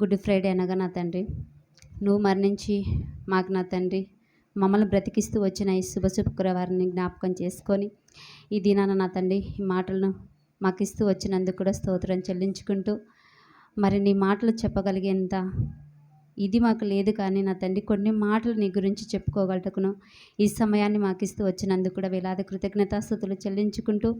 Good Friday అనగా నా తండ్రి. నువ్వు మరణించి మాకు నా తండ్రి. మమ్మల్ని బ్రతికిస్తూ వచ్చిన ఈ శుభ శుక్రవారిని జ్ఞాపకం చేసుకొని ఈ దినాన నా తండ్రి ఈ మాటలను మాకు ఇస్తూ వచ్చినందుకు కూడా స్తోత్రం చెల్లించుకుంటూ మరి నీ మాటలు చెప్పగలిగేంత ఇది మాకు లేదు కానీ నా తండ్రి కొన్ని మాటలు నీ గురించి చెప్పుకోగలటకును ఈ సమయాన్ని మాకు ఇస్తూ వచ్చినందుకు కూడా వేలాది కృతజ్ఞతాస్థుతులు చెల్లించుకుంటూ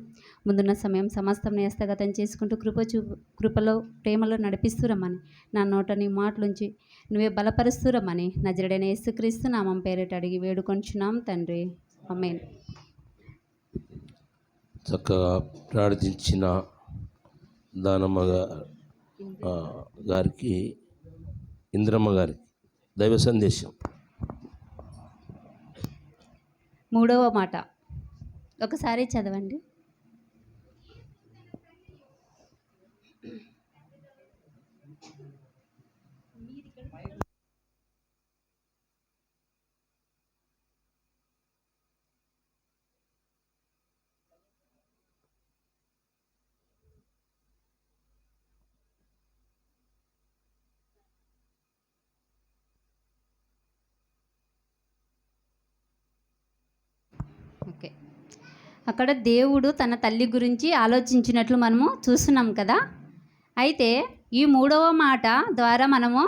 ముందున్న సమయం సమస్తం నేస్తగతం చేసుకుంటూ కృప చూ కృపలో ప్రేమలో నడిపిస్తురమ్మని నా నోట నీ మాటలుంచి నువ్వే బలపరుస్తురమ్మని నజరుడైన యేసుక్రీస్తు నామం పేరిట అడిగి వేడుకొంచున్నాం తండ్రి. అమ్మేన్ చక్కగా ప్రార్థించిన దానమ్మ గారికి ఇంద్రమ్మ గారి దైవ సందేశం. మూడవ మాట. ఒకసారి చదవండి. అక్కడ దేవుడు తన తల్లి గురించి ఆలోచించినట్లు మనము చూస్తున్నాం కదా. అయితే ఈ మూడవ మాట ద్వారా మనము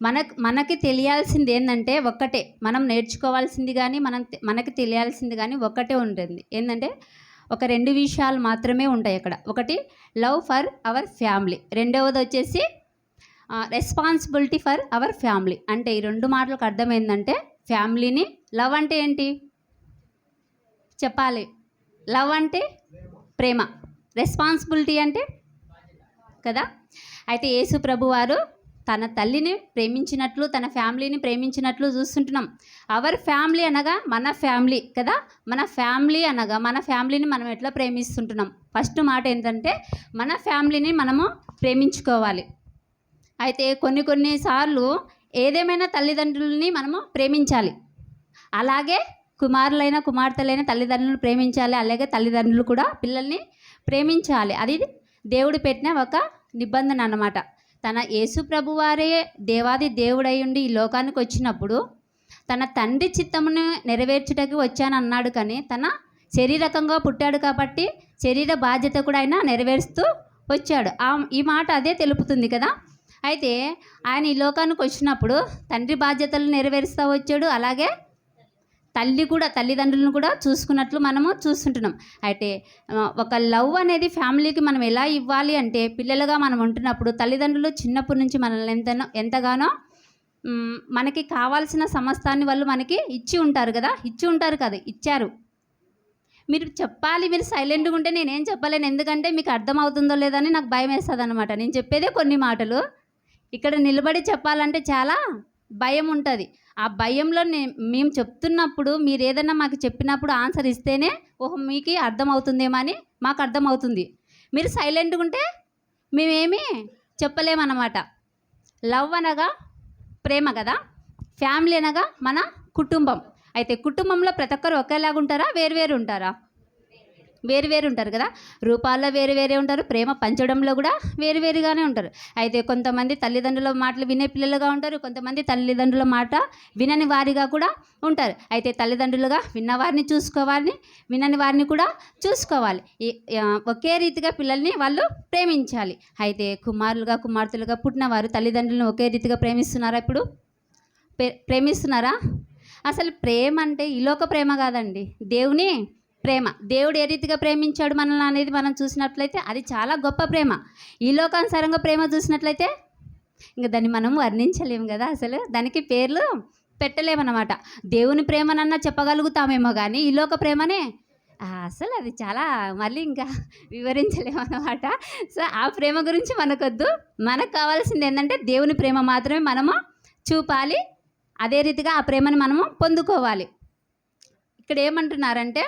మన మనకి తెలియాల్సింది ఏంటంటే ఒక్కటే. మనం నేర్చుకోవాల్సింది కానీ మనం మనకి తెలియాల్సింది కానీ ఒక్కటే ఉంటుంది. ఏంటంటే ఒక రెండు విషయాలు మాత్రమే ఉంటాయి అక్కడ. ఒకటి లవ్ ఫర్ అవర్ ఫ్యామిలీ. రెండవది వచ్చేసి రెస్పాన్సిబిలిటీ ఫర్ అవర్ ఫ్యామిలీ. అంటే ఈ రెండు మాటలకు అర్థం ఏంటంటే ఫ్యామిలీని లవ్ అంటే ఏంటి? చెప్పాలి. లవ్ అంటే ప్రేమ. రెస్పాన్సిబిలిటీ అంటే కదా? అయితే యేసు ప్రభు వారు తన తల్లిని ప్రేమించినట్లు తన ఫ్యామిలీని ప్రేమించినట్లు చూస్తుంటున్నాం. అవర్ ఫ్యామిలీ అనగా మన ఫ్యామిలీ కదా? మన ఫ్యామిలీ అనగా మన ఫ్యామిలీని మనం ఎట్లా ప్రేమిస్తుంటున్నాం? ఫస్ట్ మాట ఏంటంటే మన ఫ్యామిలీని మనము ప్రేమించుకోవాలి. అయితే కొన్ని కొన్ని సార్లు ఏదేమైనా తల్లిదండ్రులని మనము ప్రేమించాలి. అలాగే కుమారులైన కుమార్తెలైన తల్లిదండ్రులను ప్రేమించాలి. అలాగే తల్లిదండ్రులు కూడా పిల్లల్ని ప్రేమించాలి. అది దేవుడు పెట్టిన ఒక నిబంధన అన్నమాట. తన యేసు ప్రభువారే దేవాది దేవుడై ఉండి ఈ లోకానికి వచ్చినప్పుడు తన తండ్రి చిత్తమును నెరవేర్చుటకి వచ్చానన్నాడు కానీ తన శరీరకంగా పుట్టాడు కాబట్టి శరీర బాధ్యత కూడా ఆయన నెరవేరుస్తూ వచ్చాడు. ఆ ఈ మాట అదే తెలుపుతుంది కదా. అయితే ఆయన ఈ లోకానికి వచ్చినప్పుడు తండ్రి బాధ్యతలు నెరవేరుస్తూ వచ్చాడు. అలాగే తల్లి కూడా తల్లిదండ్రులను కూడా చూసుకున్నట్లు మనము చూస్తుంటున్నాం. అయితే ఒక లవ్ అనేది ఫ్యామిలీకి మనం ఎలా ఇవ్వాలి అంటే పిల్లలుగా మనం ఉంటున్నప్పుడు తల్లిదండ్రులు చిన్నప్పటి నుంచి మనల్ని ఎంతనో ఎంతగానో మనకి కావాల్సిన సమస్తాన్ని వాళ్ళు మనకి ఇచ్చి ఉంటారు కదా? ఇచ్చి ఉంటారు కదా ఇచ్చారు. మీరు చెప్పాలి మీరు సైలెంట్గా ఉంటే నేనేం చెప్పలేను. ఎందుకంటే మీకు అర్థమవుతుందో లేదని నాకు భయం వేస్తుంది అనమాట నేను చెప్పేదే కొన్ని మాటలు. ఇక్కడ నిలబడి చెప్పాలంటే చాలా భయం ఉంటుంది ఆ భయంలో మేము చెప్తున్నప్పుడు మీరు ఏదైనా మాకు చెప్పినప్పుడు ఆన్సర్ ఇస్తేనే ఓహో మీకు అర్థమవుతుందేమో అని మాకు అర్థమవుతుంది. మీరు సైలెంట్గా ఉంటే మేమేమీ చెప్పలేమన్నమాట. లవ్ అనగా ప్రేమ కదా? ఫ్యామిలీ అనగా మన కుటుంబం. అయితే కుటుంబంలో ప్రతి ఒక్కరు ఒకేలాగా ఉంటారా వేరు వేరు ఉంటారా వేరు వేరు ఉంటారు కదా? రూపాల్లో వేరు వేరే ఉంటారు ప్రేమ పంచడంలో కూడా వేరు వేరుగానే ఉంటారు. అయితే కొంతమంది తల్లిదండ్రుల మాటలు వినే పిల్లలుగా ఉంటారు కొంతమంది తల్లిదండ్రుల మాట వినని వారిగా కూడా ఉంటారు. అయితే తల్లిదండ్రులుగా విన్నవారిని చూసుకోవాలని వినని వారిని కూడా చూసుకోవాలి. ఒకే రీతిగా పిల్లల్ని వాళ్ళు ప్రేమించాలి. అయితే కుమారులుగా కుమార్తెలుగా పుట్టిన వారు తల్లిదండ్రులను ఒకే రీతిగా ప్రేమిస్తున్నారా ఇప్పుడు? ప్రే- ప్రేమిస్తున్నారా? అసలు ప్రేమ అంటే ఇలోక ప్రేమ కాదండి. దేవుని ప్రేమ. దేవుడు ఏ రీతిగా ప్రేమించాడు మనల్ని అనేది మనం చూసినట్లయితే అది చాలా గొప్ప ప్రేమ. ఈ లోకానుసారంగా ప్రేమ చూసినట్లయితే ఇంకా దాన్ని మనం వర్ణించలేము కదా అసలు. దానికి పేర్లు పెట్టలేమన్నమాట. దేవుని ప్రేమనన్నా చెప్పగలుగుతామేమో కానీ ఈ లోక ప్రేమనే అసలు అది చాలా మళ్ళీ ఇంకా వివరించలేమన్నమాట. సో ఆ ప్రేమ గురించి మనకొద్దు. మనకు కావాల్సింది ఏంటంటే దేవుని ప్రేమ మాత్రమే మనము చూపాలి. అదే రీతిగా ఆ ప్రేమను మనము పొందుకోవాలి. ఇక్కడ ఏమంటున్నారంటే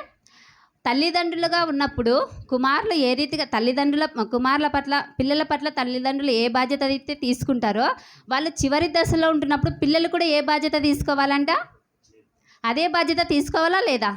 తల్లిదండ్రులుగా ఉన్నప్పుడు కుమారులు ఏ రీతిగా తల్లిదండ్రుల కుమారుల పట్ల పిల్లల పట్ల తల్లిదండ్రులు ఏ బాధ్యత అయితే తీసుకుంటారో వాళ్ళు చివరి దశలో ఉంటున్నప్పుడు పిల్లలు కూడా ఏ బాధ్యత తీసుకోవాలంట? అదే బాధ్యత తీసుకోవాలా లేదా?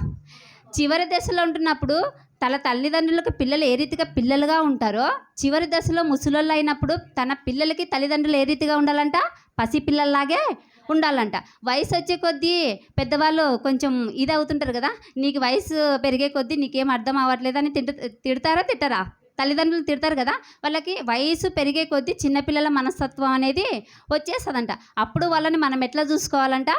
చివరి దశలో ఉంటున్నప్పుడు తన తల్లిదండ్రులకు పిల్లలు ఏ రీతిగా పిల్లలుగా ఉంటారో చివరి దశలో ముసలోళ్ళు అయినప్పుడు తన పిల్లలకి తల్లిదండ్రులు ఏ రీతిగా ఉండాలంట? పసి పిల్లల్లాగే ఉండాలంట. వయసు వచ్చే కొద్దీ పెద్దవాళ్ళు కొంచెం ఇది అవుతుంటారు కదా నీకు వయసు పెరిగే కొద్దీ నీకేం అర్థం అవ్వట్లేదని అని తింట తిడతారా తిట్టరా? తల్లిదండ్రులు తిడతారు కదా వాళ్ళకి వయసు పెరిగే కొద్దీ చిన్నపిల్లల మనస్తత్వం అనేది వచ్చేస్తుందంట. అప్పుడు వాళ్ళని మనం ఎట్లా చూసుకోవాలంట?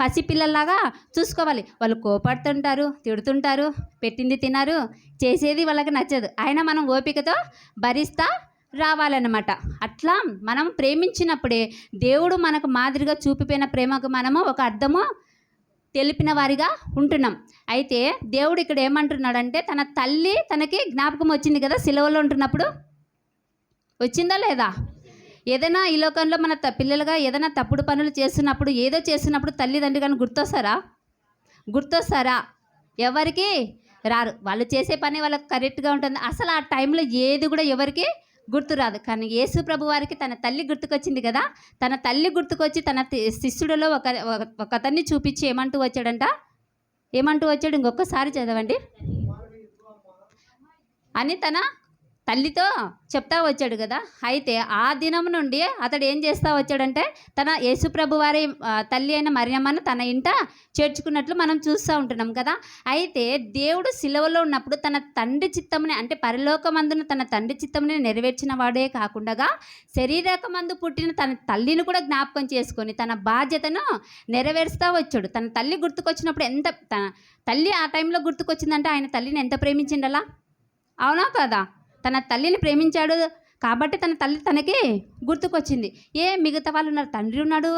పసిపిల్లల్లాగా చూసుకోవాలి. వాళ్ళు కోపడుతుంటారు తిడుతుంటారు పెట్టింది తినరు చేసేది వాళ్ళకి నచ్చదు. అయినా మనం ఓపికతో భరిస్తా రావాలన్నమాట. అట్లా మనం ప్రేమించినప్పుడే దేవుడు మనకు మాదిరిగా చూపిపోయిన ప్రేమకు మనము ఒక అర్థము తెలిపిన వారిగా ఉంటున్నాం. అయితే దేవుడు ఇక్కడ ఏమంటున్నాడంటే తన తల్లి తనకి జ్ఞాపకం వచ్చింది కదా సిలవలో ఉంటున్నప్పుడు? వచ్చిందా లేదా? ఏదైనా ఈ లోకంలో మన త- పిల్లలుగా ఏదైనా తప్పుడు పనులు చేస్తున్నప్పుడు ఏదో చేస్తున్నప్పుడు తల్లిదండ్రులు కానీ గుర్తొస్తారా? గుర్తొస్తారా? ఎవరికి రారు. వాళ్ళు చేసే పని వాళ్ళకి కరెక్ట్గా ఉంటుంది. అసలు ఆ టైంలో ఏది కూడా ఎవరికి గుర్తురాదు కానీ యేసు ప్రభు వారికి తన తల్లి గుర్తుకొచ్చింది కదా? తన తల్లి గుర్తుకొచ్చి తన శిష్యుడిలో ఒక ఒక- చూపించి ఏమంటూ వచ్చాడంట? ఏమంటూ వచ్చాడు? ఇంకొకసారి చదవండి. అని తన తల్లితో చెప్తా వచ్చాడు కదా. అయితే ఆ దినం నుండి అతడు ఏం చేస్తా వచ్చాడంటే తన యేసుప్రభు వారి తల్లి అయిన మరియమ్మను తన ఇంట చేర్చుకున్నట్లు మనం చూస్తూ ఉంటున్నాం కదా. అయితే దేవుడు సిలువలో ఉన్నప్పుడు తన తండ్రి చిత్తముని అంటే పరలోకమందున తన తండ్రి చిత్తముని నెరవేర్చిన వాడే కాకుండా శరీరకమందు పుట్టిన తన తల్లిని కూడా జ్ఞాపకం చేసుకొని తన బాధ్యతను నెరవేరుస్తూ వచ్చాడు. తన తల్లి గుర్తుకొచ్చినప్పుడు ఎంత తన తల్లి ఆ టైంలో గుర్తుకొచ్చిందంటే ఆయన తల్లిని ఎంత ప్రేమించిండలా? అవునా కదా? తన తల్లిని ప్రేమించాడు కాబట్టి తన తల్లి తనకి గుర్తుకొచ్చింది. ఏ మిగతా వాళ్ళు ఉన్నారు తండ్రి ఉన్నాడు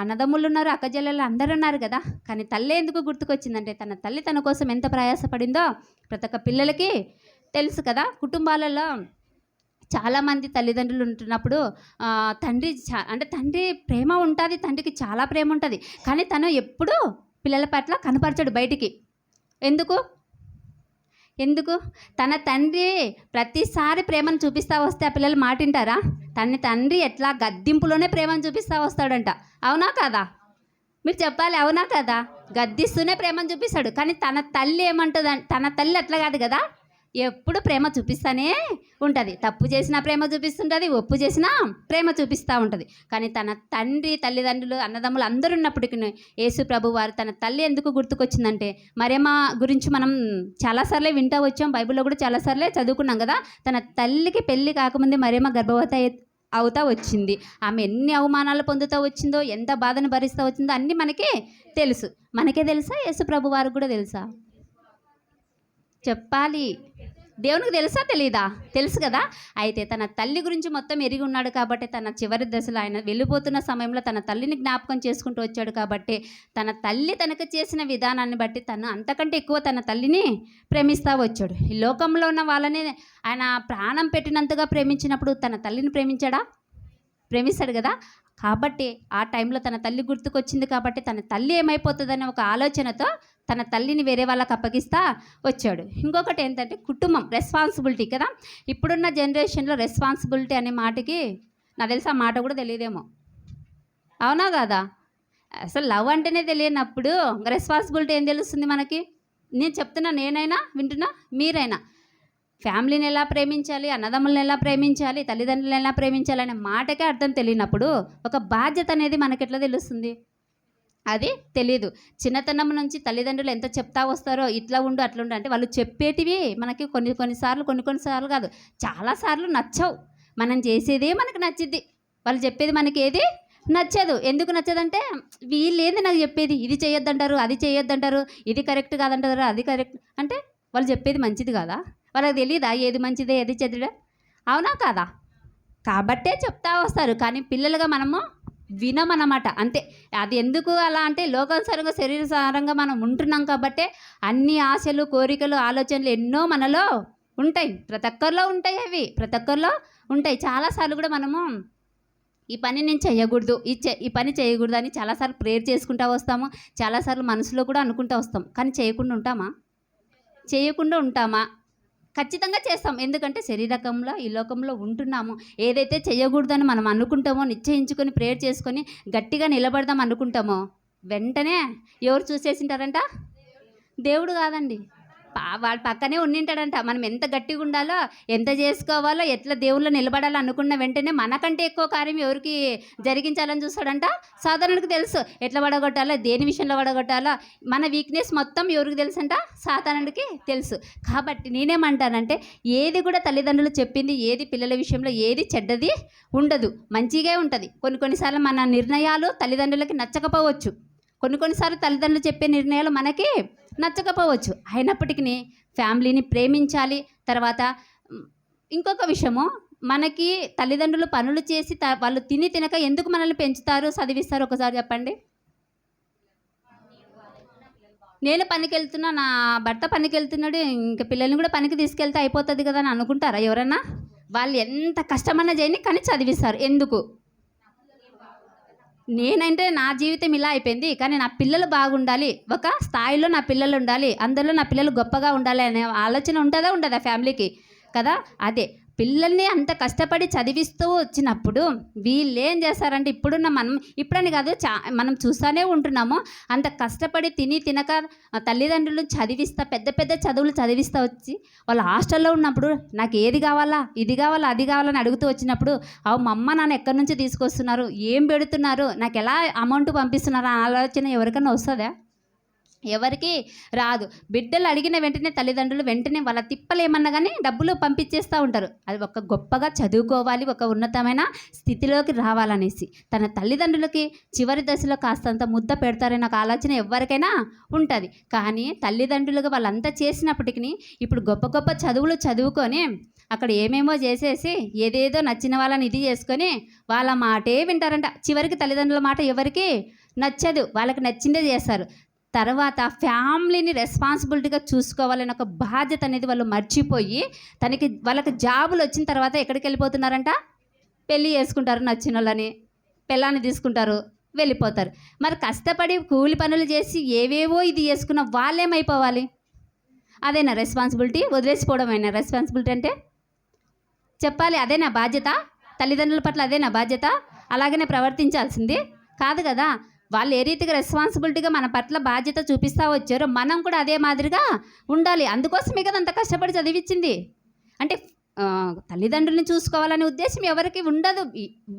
అన్నదమ్ములు ఉన్నారు అక్కజల్లెలు అందరూ ఉన్నారు కదా. కానీ తల్లి ఎందుకు గుర్తుకొచ్చిందంటే తన తల్లి తన కోసం ఎంత ప్రయాసపడిందో ప్రతి ఒక్క పిల్లలకి తెలుసు కదా. కుటుంబాలలో చాలామంది తల్లిదండ్రులు ఉంటున్నప్పుడు తండ్రి చా అంటే తండ్రి ప్రేమ ఉంటుంది తండ్రికి చాలా ప్రేమ ఉంటుంది. కానీ తను ఎప్పుడూ పిల్లల పట్ల కనపరచడు బయటికి. ఎందుకు? ఎందుకు? తన తండ్రి ప్రతిసారి ప్రేమను చూపిస్తా వస్తే ఆ పిల్లలు మాటింటారా? తన తండ్రి ఎట్లా గద్దింపులోనే ప్రేమను చూపిస్తా వస్తాడంట. అవునా కదా? మీరు చెప్పాలి అవునా కదా? గద్దిస్తూనే ప్రేమను చూపిస్తాడు. కానీ తన తల్లి ఏమంటుంది తన తల్లి అట్లా కాదు కదా? ఎప్పుడు ప్రేమ చూపిస్తానే ఉంటుంది. తప్పు చేసినా ప్రేమ చూపిస్తుంటుంది ఒప్పు చేసినా ప్రేమ చూపిస్తూ ఉంటుంది. కానీ తన తండ్రి తల్లిదండ్రులు అన్నదమ్ములు అందరూ ఉన్నప్పటికీ యేసు ప్రభు వారు తన తల్లి ఎందుకు గుర్తుకొచ్చిందంటే మరేమా గురించి మనం చాలాసార్లే వింటా వచ్చాం. బైబిల్లో కూడా చాలాసార్లే చదువుకున్నాం కదా. తన తల్లికి పెళ్ళి కాకముందే మరేమో గర్భవతి అవుతా వచ్చింది. ఆమె ఎన్ని అవమానాలు పొందుతూ వచ్చిందో ఎంత బాధను భరిస్తూ వచ్చిందో అన్నీ మనకి తెలుసు. మనకే తెలుసా? యేసు ప్రభు వారికి కూడా తెలుసా? చెప్పాలి. దేవునికి తెలుసా తెలీదా? తెలుసు కదా? అయితే తన తల్లి గురించి మొత్తం ఎరిగి ఉన్నాడు కాబట్టి తన చివరి దశలో ఆయన వెళ్ళిపోతున్న సమయంలో తన తల్లిని జ్ఞాపకం చేసుకుంటూ వచ్చాడు కాబట్టి తన తల్లి తనకు చేసిన విధానాన్ని బట్టి తను అంతకంటే ఎక్కువ తన తల్లిని ప్రేమిస్తూ వచ్చాడు. ఈ లోకంలో ఉన్న వాళ్ళని ఆయన ప్రాణం పెట్టినంతగా ప్రేమించినప్పుడు తన తల్లిని ప్రేమించాడా? ప్రేమిస్తాడు కదా? కాబట్టి ఆ టైంలో తన తల్లి గుర్తుకొచ్చింది కాబట్టి తన తల్లి ఏమైపోతుందనే ఒక ఆలోచనతో తన తల్లిని వేరే వాళ్ళకి అప్పగిస్తా వచ్చాడు. ఇంకొకటి ఏంటంటే కుటుంబం రెస్పాన్సిబిలిటీ కదా. ఇప్పుడున్న జనరేషన్లో రెస్పాన్సిబిలిటీ అనే మాటకి నాకు తెలిసి ఆ మాట కూడా తెలియదేమో. అవునా కాదా? అసలు లవ్ అంటేనే తెలియనప్పుడు రెస్పాన్సిబిలిటీ ఏం తెలుస్తుంది మనకి? నేను చెప్తున్నా నేనైనా వింటున్నా మీరైనా. ఫ్యామిలీని ఎలా ప్రేమించాలి అన్నదమ్ములను ఎలా ప్రేమించాలి తల్లిదండ్రులను ఎలా ప్రేమించాలి అనే మాటకే అర్థం తెలియనప్పుడు ఒక బాధ్యత అనేది మనకి ఎట్లా తెలుస్తుంది? అది తెలియదు చిన్నతనం నుంచి తల్లిదండ్రులు ఎంత చెప్తా వస్తారో ఇట్లా ఉండు అట్లా ఉండు అంటే వాళ్ళు చెప్పేటివి మనకి కొన్ని కొన్నిసార్లు కొన్ని కొన్నిసార్లు కాదు. చాలాసార్లు నచ్చవు. మనం చేసేదే మనకు నచ్చిద్ది. వాళ్ళు చెప్పేది మనకి ఏది నచ్చదు. ఎందుకు నచ్చదంటే వీళ్ళేంది నాకు చెప్పేది? ఇది చేయొద్దంటారు అది చేయొద్దంటారు ఇది కరెక్ట్ కాదంటారు అది కరెక్ట్ అంటే వాళ్ళు చెప్పేది మంచిది కాదా? వాళ్ళకి తెలియదా ఏది మంచిదే ఏది చెడ్డదా? అవునా కాదా? కాబట్టే చెప్తా వస్తారు. కానీ పిల్లలుగా మనము వినమనమాట. అంతే. అది ఎందుకు అలా అంటే లోకానుసారంగా శరీరసారంగా మనం ఉంటున్నాం కాబట్టే అన్ని ఆశలు కోరికలు ఆలోచనలు ఎన్నో మనలో ఉంటాయి. ప్రతి ఒక్కరిలో ఉంటాయి అవి. ప్రతి ఒక్కరిలో ఉంటాయి. చాలాసార్లు కూడా మనము ఈ పని నేను చేయకూడదు ఈ చె ఈ పని చేయకూడదు అని చాలాసార్లు ప్రేయర్ చేసుకుంటా వస్తాము. చాలాసార్లు మనసులో కూడా అనుకుంటా వస్తాం. కానీ చేయకుండా ఉంటామా? చేయకుండా ఉంటామా? ఖచ్చితంగా చేస్తాం. ఎందుకంటే శరీరకంలో ఈ లోకంలో ఉంటున్నాము. ఏదైతే చేయకూడదని మనం అనుకుంటామో నిశ్చయించుకొని ప్రేయర్ చేసుకొని గట్టిగా నిలబడదాం అనుకుంటామో వెంటనే ఎవరు చూసేసింటారంట? దేవుడు కాదండి. వాడు పక్కనే ఉండింటాడంట. మనం ఎంత గట్టిగా ఉండాలో ఎంత చేసుకోవాలో ఎట్లా దేవుళ్ళు నిలబడాలో అనుకున్న వెంటనే మనకంటే ఎక్కువ కార్యం ఎవరికి జరిగించాలని చూస్తాడంట? సాధారణకు తెలుసు. ఎట్లా పడగొట్టాలో దేని విషయంలో వడగొట్టాలో మన వీక్నెస్ మొత్తం ఎవరికి తెలుసు అంట సాధారణకి తెలుసు. కాబట్టి నేనేమంటానంటే ఏది కూడా తల్లిదండ్రులు చెప్పింది ఏది పిల్లల విషయంలో ఏది చెడ్డది ఉండదు. మంచిగా ఉంటుంది. కొన్ని కొన్నిసార్లు మన నిర్ణయాలు తల్లిదండ్రులకి నచ్చకపోవచ్చు. కొన్ని కొన్నిసార్లు తల్లిదండ్రులు చెప్పే నిర్ణయాలు మనకి నచ్చకపోవచ్చు. అయినప్పటికీ ఫ్యామిలీని ప్రేమించాలి. తర్వాత ఇంకొక విషయము మనకి తల్లిదండ్రులు పనులు చేసి త- వాళ్ళు తిని తినక ఎందుకు మనల్ని పెంచుతారు? చదివిస్తారు ఒకసారి చెప్పండి. నేను పనికి వెళ్తున్నా నా భర్త పనికి వెళ్తున్నాడు ఇంకా పిల్లల్ని కూడా పనికి తీసుకెళ్తే అయిపోతుంది కదా అని అనుకుంటారా ఎవరన్నా? వాళ్ళు ఎంత కష్టమన్నా చేయని కానీ చదివిస్తారు. ఎందుకు? నేనంటే నా జీవితం ఇలా అయిపోయింది. కానీ నా పిల్లలు బాగుండాలి. ఒక స్థాయిలో నా పిల్లలు ఉండాలి. అందరిలో నా పిల్లలు గొప్పగా ఉండాలి అనే ఆలోచన ఉంటుందా? ఉండదా ఫ్యామిలీకి? కదా? అదే. పిల్లల్ని అంత కష్టపడి చదివిస్తూ వచ్చినప్పుడు వీళ్ళు ఏం చేస్తారంటే ఇప్పుడున్న మనం ఇప్పుడని కాదు చా మనం చూస్తూనే ఉంటున్నాము. అంత కష్టపడి తిని తినక తల్లిదండ్రులు చదివిస్తా పెద్ద పెద్ద చదువులు చదివిస్తా వచ్చి వాళ్ళు హాస్టల్లో ఉన్నప్పుడు నాకు ఏది కావాలా ఇది కావాలా అది కావాలని అడుగుతూ వచ్చినప్పుడు అవు మా అమ్మ నాన్న ఎక్కడి నుంచి తీసుకొస్తున్నారు? ఏం పెడుతున్నారు? నాకు ఎలా అమౌంట్ పంపిస్తున్నారు? అనే ఆలోచన ఎవరికైనా వస్తుందా? ఎవరికి రాదు. బిడ్డలు అడిగిన వెంటనే తల్లిదండ్రులు వెంటనే వాళ్ళ తిప్పలు ఏమన్నా కానీ డబ్బులు పంపించేస్తూ ఉంటారు. అది ఒక గొప్పగా చదువుకోవాలి ఒక ఉన్నతమైన స్థితిలోకి రావాలనేసి. తన తల్లిదండ్రులకి చివరి దశలో కాస్తంత ముద్ద పెడతారని ఒక ఆలోచన ఎవరికైనా ఉంటుంది. కానీ తల్లిదండ్రులుగా వాళ్ళంతా చేసినప్పటికీ ఇప్పుడు గొప్ప గొప్ప చదువులు చదువుకొని అక్కడ ఏమేమో చేసేసి ఏదేదో నచ్చిన వాళ్ళని ఇది చేసుకొని వాళ్ళ మాటే వింటారంట. చివరికి తల్లిదండ్రుల మాట ఎవరికి నచ్చదు. వాళ్ళకి నచ్చిందే చేస్తారు. తర్వాత ఫ్యామిలీని రెస్పాన్సిబిలిటీగా చూసుకోవాలని ఒక బాధ్యత అనేది వాళ్ళు మర్చిపోయి తనకి వాళ్ళకి జాబులు వచ్చిన తర్వాత ఎక్కడికి వెళ్ళిపోతున్నారంట? పెళ్ళి చేసుకుంటారు నచ్చిన వాళ్ళని పిల్లాన్ని తీసుకుంటారు వెళ్ళిపోతారు. మరి కష్టపడి కూలి పనులు చేసి ఏవేవో ఇది చేసుకున్న వాళ్ళేమైపోవాలి? అదేనా రెస్పాన్సిబిలిటీ? వదిలేసిపోవడమేనా రెస్పాన్సిబిలిటీ అంటే? చెప్పాలి అదేనా బాధ్యత? తల్లిదండ్రుల పట్ల అదే నా బాధ్యత? అలాగనే ప్రవర్తించాల్సింది. కాదు కదా వాళ్ళు ఏ రీతిగా రెస్పాన్సిబిలిటీగా మన పట్ల బాధ్యత చూపిస్తూ వచ్చారో మనం కూడా అదే మాదిరిగా ఉండాలి. అందుకోసమే కదా అంత కష్టపడి చదివించింది అంటే తల్లిదండ్రులను తల్లిదండ్రుల్ని చూసుకోవాలనే ఉద్దేశం ఎవరికి ఉండదు.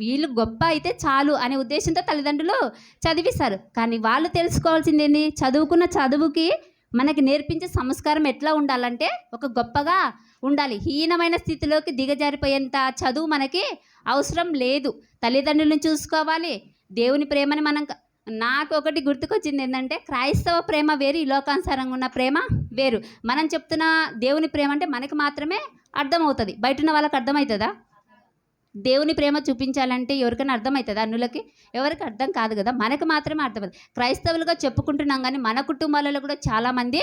వీళ్ళు గొప్ప అయితే చాలు అనే ఉద్దేశంతో తల్లిదండ్రులు చదివిస్తారు. కానీ వాళ్ళు తెలుసుకోవాల్సింది ఏంటి చదువుకున్న చదువుకి మనకి నేర్పించే సంస్కారం ఎట్లా ఉండాలంటే ఒక గొప్పగా ఉండాలి. హీనమైన స్థితిలోకి దిగజారిపోయేంత చదువు మనకి అవసరం లేదు. తల్లిదండ్రులను చూసుకోవాలి. దేవుని ప్రేమని మనం నాకు ఒకటి గుర్తుకొచ్చింది ఏంటంటే క్రైస్తవ ప్రేమ వేరు ఈ లోకానుసారంగా ఉన్న ప్రేమ వేరు. మనం చెప్తున్న దేవుని ప్రేమ అంటే మనకి మాత్రమే అర్థమవుతుంది. బయట ఉన్న వాళ్ళకి అర్థమవుతుందా దేవుని ప్రేమ చూపించాలంటే ఎవరికైనా అర్థమవుతుందా అన్నులకి? ఎవరికి అర్థం కాదు కదా మనకు మాత్రమే అర్థమవుతుంది. క్రైస్తవులుగా చెప్పుకుంటున్నాం కానీ మన కుటుంబాలలో కూడా చాలామంది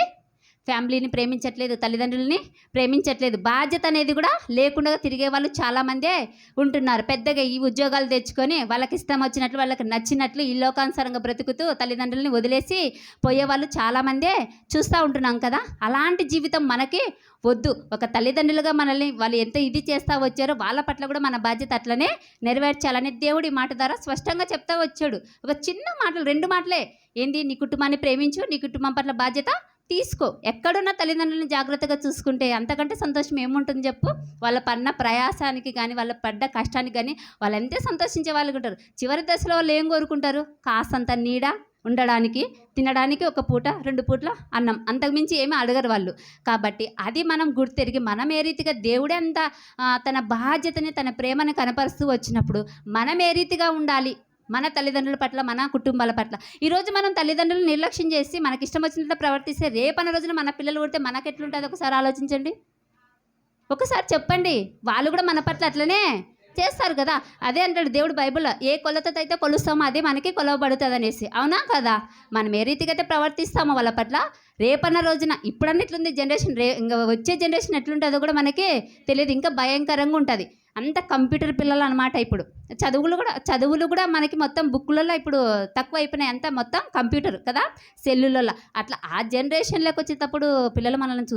ఫ్యామిలీని ప్రేమించట్లేదు తల్లిదండ్రులని ప్రేమించట్లేదు. బాధ్యత అనేది కూడా లేకుండా తిరిగే వాళ్ళు చాలామందే ఉంటున్నారు. పెద్దగా ఈ ఉద్యోగాలు తెచ్చుకొని వాళ్ళకి ఇష్టం వచ్చినట్లు వాళ్ళకి నచ్చినట్లు ఈ లోకానుసారంగా బ్రతుకుతూ తల్లిదండ్రులని వదిలేసి పోయే వాళ్ళు చాలామందే చూస్తూ ఉంటున్నాం కదా? అలాంటి జీవితం మనకి వద్దు. ఒక తల్లిదండ్రులుగా మనల్ని వాళ్ళు ఎంత ఇది చేస్తూ వచ్చారో వాళ్ళ పట్ల కూడా మన బాధ్యత అట్లనే నెరవేర్చాలని దేవుడి మాట ద్వారా స్పష్టంగా చెప్తా వచ్చాడు. ఒక చిన్న మాటలు రెండు మాటలే. ఏంది? నీ కుటుంబాన్ని ప్రేమించు నీ కుటుంబం పట్ల బాధ్యత తీసుకో. ఎక్కడున్న తల్లిదండ్రులను జాగ్రత్తగా చూసుకుంటే అంతకంటే సంతోషం ఏముంటుంది చెప్పు? వాళ్ళ పన్న ప్రయాసానికి కానీ వాళ్ళ పడ్డ కష్టానికి కానీ వాళ్ళు ఎంతే సంతోషించే వాళ్ళు ఉంటారు. చివరి దశలో వాళ్ళు ఏం కోరుకుంటారు? కాసంత నీడ ఉండడానికి తినడానికి ఒక పూట రెండు పూట్ల అన్నం. అంతకుమించి ఏమీ అడగరు వాళ్ళు. కాబట్టి అది మనం గుర్తెరిగి మనం ఏ రీతిగా దేవుడే అంత తన బాధ్యతని తన ప్రేమను కనపరుస్తూ వచ్చినప్పుడు మనం ఏ రీతిగా ఉండాలి? మన తల్లిదండ్రుల పట్ల మన కుటుంబాల పట్ల. ఈరోజు మనం తల్లిదండ్రులు నిర్లక్ష్యం చేసి మనకి ఇష్టం వచ్చినట్లు ప్రవర్తిస్తే రేపన్న రోజున మన పిల్లలు కొడితే మనకి ఎట్లుంటుంది? ఒకసారి ఆలోచించండి. ఒకసారి చెప్పండి. వాళ్ళు కూడా మన పట్ల అట్లనే చేస్తారు కదా. అదే అంటాడు దేవుడు బైబిల్లో ఏ కొలతతో అయితే కొలుస్తామో అదే మనకి కొలవబడుతుంది అనేసి. అవునా కదా? మనం ఏ రీతిగా అయితే ప్రవర్తిస్తామో వాళ్ళ పట్ల రేపన్న రోజున ఇప్పుడన్న ఇట్లుంది జనరేషన్ రే ఇంకా వచ్చే జనరేషన్ ఎట్లుంటుందో కూడా మనకి తెలియదు. ఇంకా భయంకరంగా ఉంటుంది. అంత కంప్యూటర్ పిల్లలు అనమాట ఇప్పుడు. చదువులు కూడా చదువులు కూడా మనకి మొత్తం బుక్లలో ఇప్పుడు తక్కువ అయిపోయినాయి అంతా మొత్తం కంప్యూటర్ కదా సెల్లులలో అట్లా ఆ జనరేషన్లోకి వచ్చేటప్పుడు పిల్లలు మనల్ని చూసి